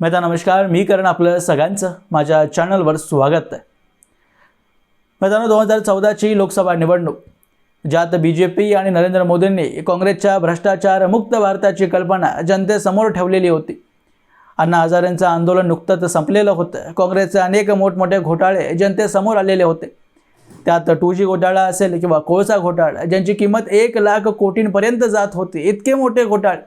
मेहता नमस्कार. मी करण आपलं सगळ्यांचं माझ्या चॅनलवर स्वागत आहे. मैदानो दोन हजार चौदाची लोकसभा निवडणूक ज्यात बी जे पी आणि नरेंद्र मोदींनी काँग्रेसच्या भ्रष्टाचार मुक्त भारताची कल्पना जनतेसमोर ठेवलेली होती. अण्णा हजारेंचं आंदोलन नुकतंच संपलेलं होतं. काँग्रेसचे अनेक मोठमोठे घोटाळे जनतेसमोर आलेले होते. त्यात टू जी घोटाळा असेल किंवा कोळसा घोटाळा ज्यांची किंमत एक लाख कोटींपर्यंत जात होती इतके मोठे घोटाळे.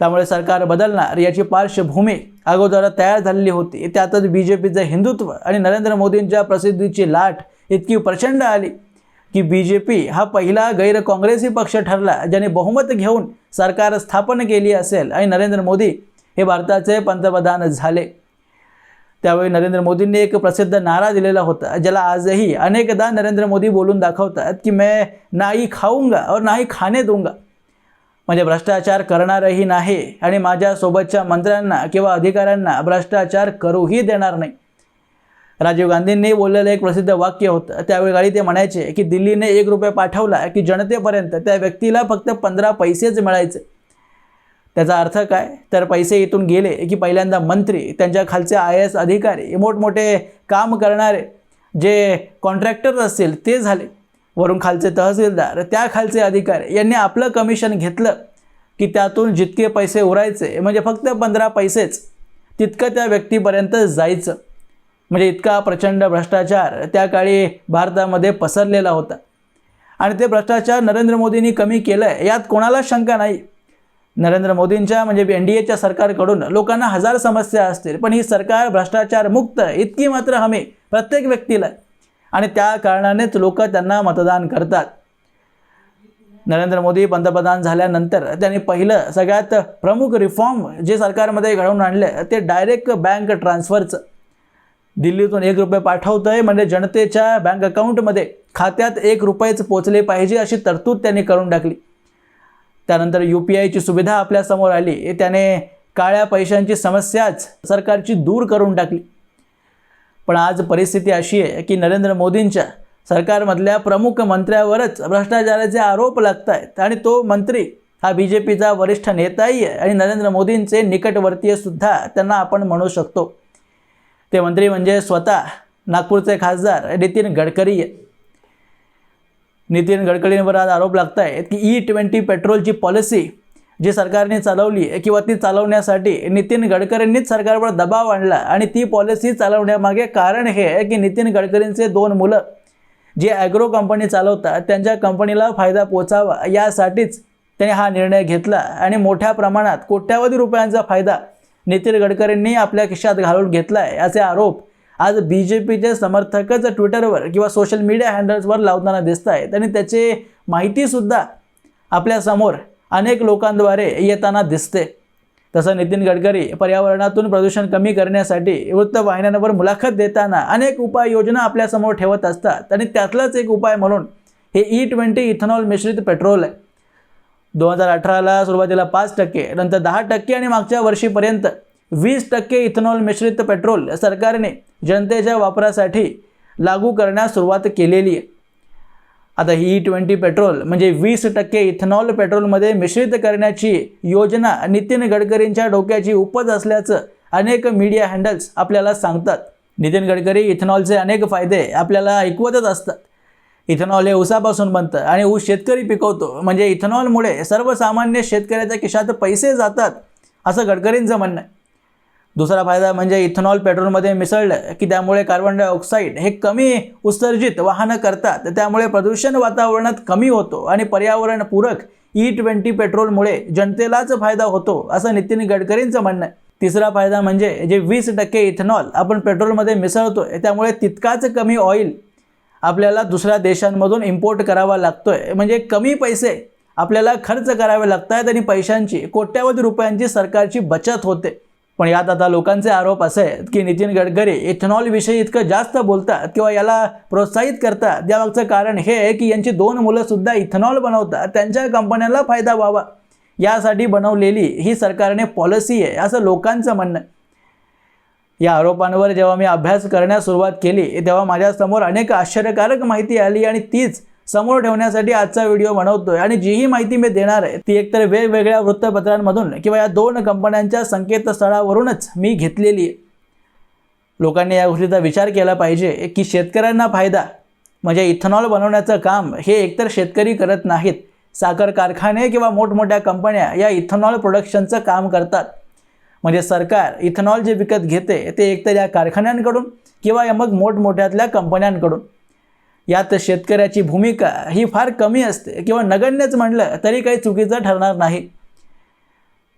त्यामुळे सरकार बदलणार याची पार्श्वभूमी अगोदर तयार झालेली होती. त्यातच बी जे पीचं हिंदुत्व आणि नरेंद्र मोदींच्या प्रसिद्धीची लाट इतकी प्रचंड आली की बी जे पी हा पहिला गैर काँग्रेसी पक्ष ठरला ज्याने बहुमत घेऊन सरकार स्थापन केली असेल आणि नरेंद्र मोदी हे भारताचे पंतप्रधान झाले. त्यावेळी नरेंद्र मोदींनी एक प्रसिद्ध नारा दिलेला होता ज्याला आजही अनेकदा नरेंद्र मोदी बोलून दाखवतात की मैं नाही खाऊंगा और नाही खाणे दूंगा. म्हणजे भ्रष्टाचार करणारही नाही आणि माझ्यासोबतच्या मंत्र्यांना किंवा अधिकाऱ्यांना भ्रष्टाचार करूही देणार नाही. राजीव गांधींनी बोललेलं एक प्रसिद्ध वाक्य होतं. त्यावेळी ते म्हणायचे की दिल्लीने एक रुपये पाठवला की जनतेपर्यंत त्या व्यक्तीला फक्त पंधरा पैसेच मिळायचे. त्याचा अर्थ काय? तर पैसे इथून गेले की पहिल्यांदा मंत्री त्यांच्या खालचे आय एस अधिकारी मोठमोठे काम करणारे जे कॉन्ट्रॅक्टर असतील ते झाले. वरून खालचे तहसीलदार त्या खालचे अधिकारी यांनी आपलं कमिशन घेतलं की त्यातून जितके पैसे उरायचे म्हणजे फक्त पंधरा पैसेच तितकं त्या व्यक्तीपर्यंत जायचं. म्हणजे इतका प्रचंड भ्रष्टाचार त्या काळी भारतामध्ये पसरलेला होता. आणि ते भ्रष्टाचार नरेंद्र मोदींनी कमी केलं आहे यात कोणाला शंका नाही. नरेंद्र मोदींच्या म्हणजे एन डी एच्या सरकारकडून लोकांना हजार समस्या असतील पण ही सरकार भ्रष्टाचार मुक्त इतकी मात्र हमी प्रत्येक व्यक्तीला आणि त्या कारणानेच लोक त्यांना मतदान करतात. नरेंद्र मोदी पंतप्रधान झाल्यानंतर त्यांनी पहिलं सगळ्यात प्रमुख रिफॉर्म जे सरकारमध्ये घडवून आणले ते डायरेक्ट बँक ट्रान्सफरचं दिल्लीतून एक रुपये पाठवतं आहे म्हणजे जनतेच्या बँक अकाउंटमध्ये खात्यात एक रुपयेच पोचले पाहिजे अशी तरतूद त्यांनी करून टाकली. त्यानंतर यू पी आयची सुविधा आपल्यासमोर आली त्याने काळ्या पैशांची समस्याच सरकारची दूर करून टाकली. पण आज परिस्थिती अशी आहे की नरेंद्र मोदींच्या सरकारमधल्या प्रमुख मंत्र्यावरच भ्रष्टाचाराचे आरोप लागत आहेत आणि तो मंत्री हा बी जे पीचा वरिष्ठ नेताही आहे आणि नरेंद्र मोदींचे निकटवर्तीय सुद्धा त्यांना आपण म्हणू शकतो. ते मंत्री म्हणजे स्वतः नागपूरचे खासदार नितीन गडकरी आहेत नितीन गडकरींवर आज आरोप लागत आहेत की ई ट्वेंटी पेट्रोलची पॉलिसी जी सरकारने चालवली आहे किंवा ती चालवण्यासाठी नितीन गडकरींनीच सरकारवर दबाव आणला आणि ती पॉलिसी चालवण्यामागे कारण हे आहे की नितीन गडकरींचे दोन मुलं जे ॲग्रो कंपनी चालवतात त्यांच्या कंपनीला फायदा पोचावा यासाठीच त्याने हा निर्णय घेतला आणि मोठ्या प्रमाणात कोट्यावधी रुपयांचा फायदा नितीन गडकरींनी आपल्या खिशात घालून घेतला आहे असे आरोप आज बी जे पीचे समर्थकच ट्विटरवर किंवा सोशल मीडिया हँडल्सवर लावताना दिसत आहेत आणि त्याची माहितीसुद्धा आपल्यासमोर अनेक लोकांद्वारे येताना दिसते. तसं नितीन गडकरी पर्यावरणातून प्रदूषण कमी करण्यासाठी वृत्तवाहिन्यांवर मुलाखत देताना अनेक उपाययोजना आपल्यासमोर ठेवत असतात. आणि त्यातलाच एक उपाय म्हणून हे ई ट्वेंटी इथेनॉल मिश्रित पेट्रोल आहे. दोन हजार अठराला सुरुवातीला पाच टक्के नंतर दहा टक्के आणि मागच्या वर्षीपर्यंत वीस टक्के इथेनॉल मिश्रित पेट्रोल सरकारने जनतेच्या वापरासाठी लागू करण्यास सुरुवात केलेली आहे. आता ही e ट्वेंटी पेट्रोल म्हणजे वीस टक्के इथेनॉल पेट्रोलमध्ये मिश्रित करण्याची योजना नितीन गडकरींच्या डोक्याची उपज असल्याचं अनेक मीडिया हँडल्स आपल्याला सांगतात. नितीन गडकरी इथेनॉलचे अनेक फायदे आपल्याला ऐकवतच असतात. इथेनॉल हे ऊसापासून बनतं आणि ऊस शेतकरी पिकवतो. म्हणजे इथेनॉलमुळे सर्वसामान्य शेतकऱ्याच्या खिशात पैसे जातात असं गडकरींचं म्हणणं आहे. दुसरा फायदा म्हणजे इथेनॉल पेट्रोलमध्ये मिसळलं की त्यामुळे कार्बन डायऑक्साईड हे कमी उत्सर्जित वाहनं करतात. त्यामुळे प्रदूषण वातावरणात कमी होतो आणि पर्यावरणपूरक e ई ट्वेंटी पेट्रोलमुळे जनतेलाच फायदा होतो असं नितीन गडकरींचं म्हणणं आहे. तिसरा फायदा म्हणजे जे वीस टक्के इथेनॉल आपण पेट्रोलमध्ये मिसळतोय त्यामुळे तितकाच कमी ऑइल आपल्याला दुसऱ्या देशांमधून इम्पोर्ट करावा लागतोय. म्हणजे कमी पैसे आपल्याला खर्च करावे लागत आहेत आणि पैशांची कोट्यावधी रुपयांची सरकारची बचत होते. पण यात आता लोकांचे आरोप असे आहेत की नितीन गडकरी इथेनॉलविषयी इतकं जास्त बोलतात किंवा याला प्रोत्साहित करतात. यामागचं कारण हे आहे की यांची दोन मुलंसुद्धा इथेनॉल बनवतात. त्यांच्या कंपन्यांना फायदा व्हावा. यासाठी बनवलेली ही सरकारने पॉलिसी आहे असं लोकांचं म्हणणं या आरोपांवर जेव्हा मी अभ्यास करण्यास सुरुवात केली तेव्हा माझ्यासमोर अनेक आश्चर्यकारक माहिती आली आणि तीच समोर ठेवण्यासाठी आजचा व्हिडिओ बनवतोय. आणि जी ही माहिती मी देणार आहे. ती एकतर वेगवेगळ्या वृत्तपत्रांमधून किंवा या दोन कंपन्यांच्या संकेतस्थळावरूनच मी घेतलेली आहे. लोकांनी या गोष्टीचा विचार केला पाहिजे की शेतकऱ्यांना फायदा म्हणजे इथेनॉल बनवण्याचं काम हे एकतर शेतकरी करत नाहीत. साखर कारखाने किंवा मोठमोठ्या कंपन्या या इथेनॉल प्रोडक्शनचं काम करतात. म्हणजे सरकार इथेनॉल जे विकत घेते ते एकतर या कारखान्यांकडून किंवा या मग मोठमोठ्यातल्या कंपन्यांकडून. यात शेतकऱ्याची भूमिका ही फार कमी असते किंवा नगण्यच म्हणलं तरी काही चुकीचं ठरणार नाही.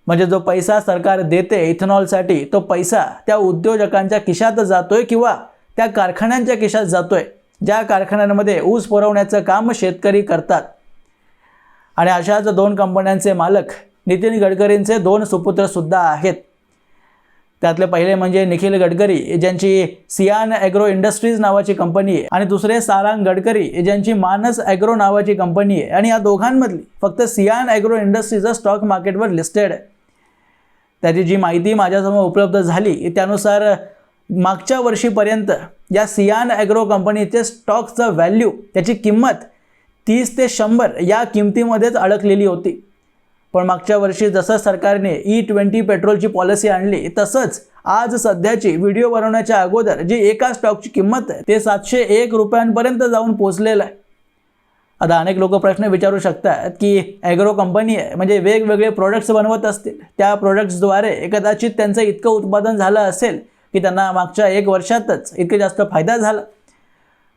म्हणजे जो पैसा सरकार देते इथेनॉलसाठी तो पैसा त्या उद्योजकांच्या खिशात जातोय किंवा त्या कारखान्यांच्या खिशात जातोय. ज्या कारखान्यांमध्ये ऊस पुरवण्याचं काम शेतकरी करतात. आणि अशाच दोन कंपन्यांचे मालक नितीन गडकरींचे दोन सुपुत्रसुद्धा आहेत. त्यातले पहिले म्हणजे निखिल गडकरी ज्यांची सियान ॲग्रो इंडस्ट्रीज नावाची कंपनी आहे. आणि दुसरे सारांग गडकरी ज्यांची मानस ॲग्रो नावाची कंपनी आहे. आणि या दोघांमधली फक्त सियान ॲग्रो इंडस्ट्रीजचं स्टॉक मार्केटवर लिस्टेड आहे. त्याची जी माहिती माझ्यासमोर उपलब्ध झाली त्यानुसार मागच्या वर्षीपर्यंत या सियान ॲग्रो कंपनीचे स्टॉकचं व्हॅल्यू त्याची किंमत तीस ते शंभर या किमतीमध्येच अडकलेली होती. पण मागच्या वर्षी जसं सरकारने e ई ट्वेंटी पेट्रोलची पॉलिसी आणली तसंच आज सध्याची व्हिडिओ बनवण्याच्या अगोदर जी एका स्टॉकची किंमत आहे ते सातशे एक रुपयांपर्यंत जाऊन पोचलेलं आहे. आता अनेक लोक प्रश्न विचारू शकतात की ॲग्रो कंपनी आहे म्हणजे वेगवेगळे प्रोडक्ट्स बनवत असतील. त्या प्रोडक्ट्सद्वारे कदाचित त्यांचं इतकं उत्पादन झालं असेल की त्यांना मागच्या एक वर्षातच इतकं जास्त फायदा झाला.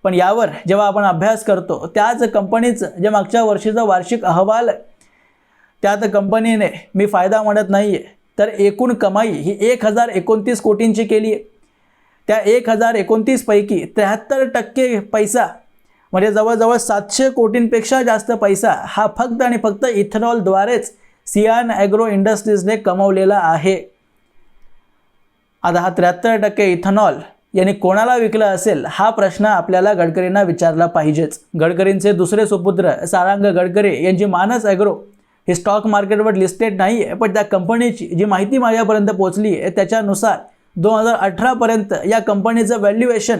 पण यावर जेव्हा आपण अभ्यास करतो त्याच कंपनीचं जे मागच्या वर्षीचा वार्षिक अहवाल आहे त्यात कंपनीने मी फायदा म्हणत नाही आहे तर एकूण कमाई ही एक हजार एकोणतीस कोटींची केली आहे त्या एक हजार एकोणतीसपैकी त्र्याहत्तर टक्के पैसा म्हणजे जवळजवळ सातशे कोटींपेक्षा जास्त पैसा हा फक्त आणि फक्त इथेनॉलद्वारेच सियान ॲग्रो इंडस्ट्रीजने कमवलेला आहे. आता हा त्र्याहत्तर टक्के इथेनॉल यांनी कोणाला विकलं असेल हा प्रश्न आपल्याला गडकरींना विचारला पाहिजेच. गडकरींचे दुसरे सुपुत्र सारांग गडकरी यांची मानस ॲग्रो हे स्टॉक मार्केटवर लिस्टेड नाही आहे पण त्या कंपनीची जी माहिती माझ्यापर्यंत पोचली आहे त्याच्यानुसार दोन हजार अठरापर्यंत या कंपनीचं व्हॅल्युएशन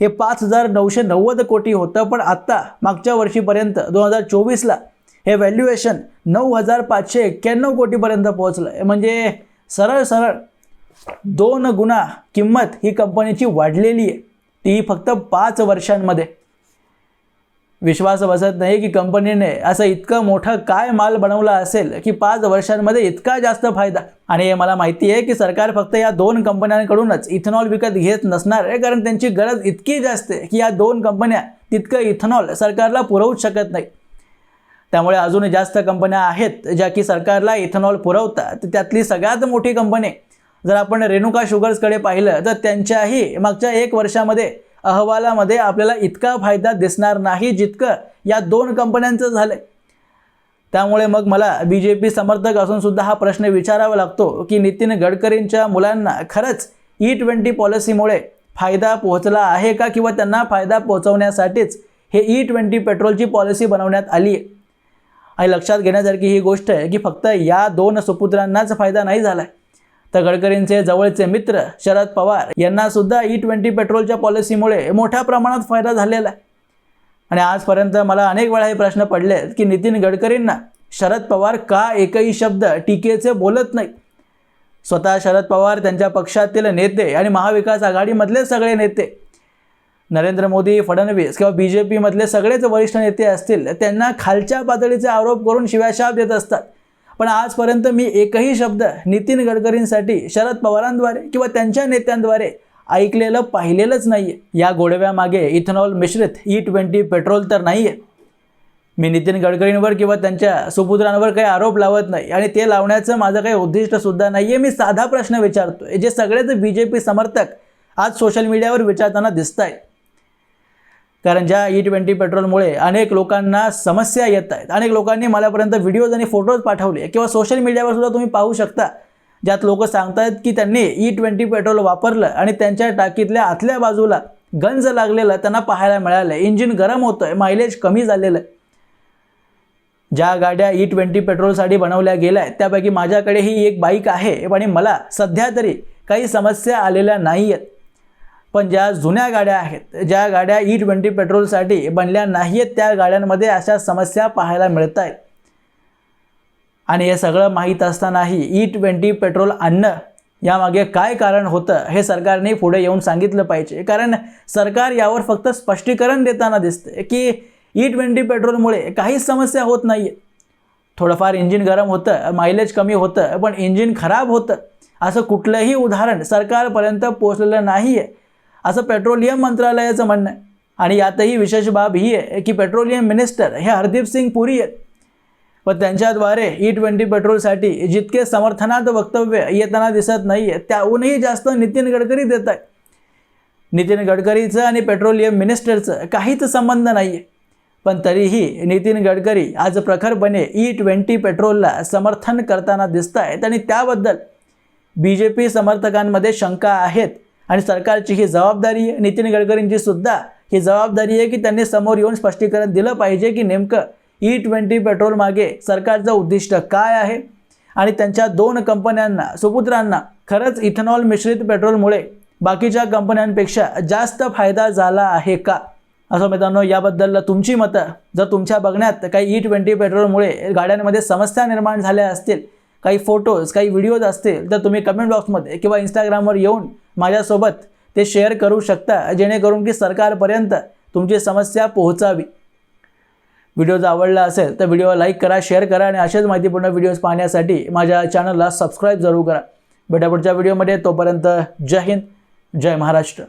हे पाच हजार नऊशे नव्वद कोटी होतं पण आत्ता मागच्या वर्षीपर्यंत दोन हजार चोवीसला हे व्हॅल्युएशन नऊ हजार पाचशे एक्क्याण्णव कोटीपर्यंत पोहोचलं आहे. म्हणजे सरळ सरळ दोन गुणा किंमत ही कंपनीची वाढलेली आहे. ती फक्त पाच वर्षांमध्ये. विश्वास बसत नाही की कंपनीने असं इतकं मोठं काय माल बनवला असेल की पाच वर्षांमध्ये इतका जास्त फायदा. आणि मला माहिती आहे की सरकार फक्त या दोन कंपन्यांकडूनच इथेनॉल विकत घेत नसणार आहे कारण त्यांची गरज इतकी जास्त आहे की या दोन कंपन्या तितकं इथेनॉल सरकारला पुरवूच शकत नाही. त्यामुळे अजून जास्त कंपन्या आहेत ज्या की सरकारला इथेनॉल पुरवतात. त्यातली सगळ्यात मोठी कंपनी जर आपण रेणुका शुगर्सकडे पाहिलं तर त्यांच्याही मागच्या एक वर्षामध्ये अहवालामध्ये आपल्याला इतका फायदा दिसणार नाही जितकं या दोन कंपन्यांचं झालं त्यामुळे मग मला बी जे पी समर्थक असूनसुद्धा हा प्रश्न विचारावा लागतो की नितीन गडकरींच्या मुलांना खरंच e ई ट्वेंटी पॉलिसीमुळे फायदा पोहोचला आहे का किंवा त्यांना फायदा पोहोचवण्यासाठीच हे e ई ट्वेंटी पेट्रोलची पॉलिसी बनवण्यात आली आहे? आणि लक्षात घेण्यासारखी ही गोष्ट आहे की फक्त या दोन सुपुत्रांनाच फायदा नाही झाला आहे तर गडकरींचे जवळचे मित्र शरद पवार यांना सुद्धा e ई ट्वेंटी पेट्रोलच्या पॉलिसीमुळे मोठ्या प्रमाणात फायदा झालेला आहे. आणि आजपर्यंत मला अनेक वेळा हे प्रश्न पडले की नितीन गडकरींना शरद पवार का एकही शब्द टीकेचे बोलत नाही स्वतः शरद पवार त्यांच्या पक्षातील नेते आणि महाविकास आघाडीमधले सगळे नेते नरेंद्र मोदी फडणवीस किंवा बी जे पीमधले सगळेच वरिष्ठ नेते असतील त्यांना खालच्या पातळीचे आरोप करून शिव्याशाप देत असतात. पण आजपर्यंत मी एकही शब्द नितीन गडकरींसाठी शरद पवारांद्वारे किंवा त्यांच्या नेत्यांद्वारे ऐकलेलं पाहिलेलंच नाही आहे या गोडव्यामागे इथेनॉल मिश्रित e ई ट्वेंटी पेट्रोल तर नाही आहे मी नितीन गडकरींवर किंवा त्यांच्या सुपुत्रांवर काही आरोप लावत नाही आणि ते लावण्याचं माझं काही उद्दिष्टसुद्धा नाही आहे मी साधा प्रश्न विचारतो जे सगळेच बी जे पी समर्थक आज सोशल मीडियावर विचारताना दिसत आहेत कारण ज्या e ई ट्वेंटी पेट्रोलमुळे अनेक लोकांना समस्या येत आहेत. अनेक लोकांनी मलापर्यंत व्हिडिओज आणि फोटोज पाठवले किंवा सोशल मीडियावर सुद्धा तुम्ही पाहू शकता. ज्यात लोक सांगतायत की त्यांनी e ई ट्वेंटी पेट्रोल वापरलं आणि त्यांच्या टाकीतल्या आतल्या बाजूला गंज लागलेलं त्यांना पाहायला मिळालं. इंजिन गरम होतंय मायलेज कमी झालेलं. आहे ज्या गाड्या e ई ट्वेंटी पेट्रोलसाठी बनवल्या गेल्या आहेत त्यापैकी माझ्याकडे ही एक बाईक आहे आणि मला सध्या तरी काही समस्या आलेल्या नाही आहेत पण ज्या जुन्या गाड्या आहेत ज्या गाड्या e ई ट्वेंटी पेट्रोलसाठी बनल्या नाही आहेत त्या गाड्यांमध्ये अशा समस्या पाहायला मिळत आहेत. आणि हे सगळं माहीत असतानाही e ई ट्वेंटी पेट्रोल आणणं यामागे काय कारण होतं हे सरकारने पुढे येऊन सांगितलं पाहिजे. कारण सरकार यावर फक्त स्पष्टीकरण देताना दिसतं की e ई ट्वेंटी पेट्रोलमुळे काहीच समस्या होत नाही आहे थोडंफार इंजिन गरम होतं मायलेज कमी होतं पण इंजिन खराब होतं. असं कुठलंही उदाहरण सरकारपर्यंत पोचलेलं नाही आहे असं पेट्रोलियम मंत्रालयाचं म्हणणं आहे. आणि यातही विशेष बाब ही आहे की पेट्रोलियम मिनिस्टर हे हरदीप सिंग पुरी आहेत. व त्यांच्याद्वारे e ई ट्वेंटी पेट्रोलसाठी जितके समर्थनात वक्तव्य येताना दिसत नाही आहे त्याहूनही जास्त नितीन गडकरी देत आहे नितीन गडकरीचं आणि पेट्रोलियम मिनिस्टरचं काहीच संबंध नाही आहे पण तरीही नितीन गडकरी आज प्रखरपणे e ई ट्वेंटी पेट्रोलला समर्थन करताना दिसत आहेत आणि त्याबद्दल बी जे पी समर्थकांमध्ये शंका आहेत. आणि सरकारची ही जबाबदारी आहे. नितीन गडकरींची सुद्धा ही जबाबदारी आहे की त्यांनी समोर येऊन स्पष्टीकरण दिलं पाहिजे की नेमकं e ई ट्वेंटी पेट्रोल मागे सरकारचं उद्दिष्ट काय आहे? आणि त्यांच्या दोन कंपन्यांना सुपुत्रांना खरंच इथेनॉल मिश्रित पेट्रोलमुळे बाकीच्या कंपन्यांपेक्षा जास्त फायदा झाला आहे का? असं मित्रांनो याबद्दल तुमची मतं. जर तुमच्या बघण्यात काही e ई ट्वेंटी पेट्रोलमुळे गाड्यांमध्ये समस्या निर्माण झाल्या असतील काही फोटोज काही व्हिडिओज असतील तर तुम्ही कमेंट बॉक्समध्ये किंवा इंस्टाग्रामवर येऊन माझ्यासोबत ते शेअर करू शकता जेणेकरून की सरकारपर्यंत तुमची समस्या पोहोचावी. व्हिडिओ जर आवडला असेल तर व्हिडिओ लाईक करा शेअर करा आणि असेच माहितीपूर्ण व्हिडिओज पाहण्यासाठी माझ्या चॅनलला सबस्क्राईब जरूर करा. भेटा पुढच्या व्हिडिओमध्ये तोपर्यंत जय हिंद जय महाराष्ट्र.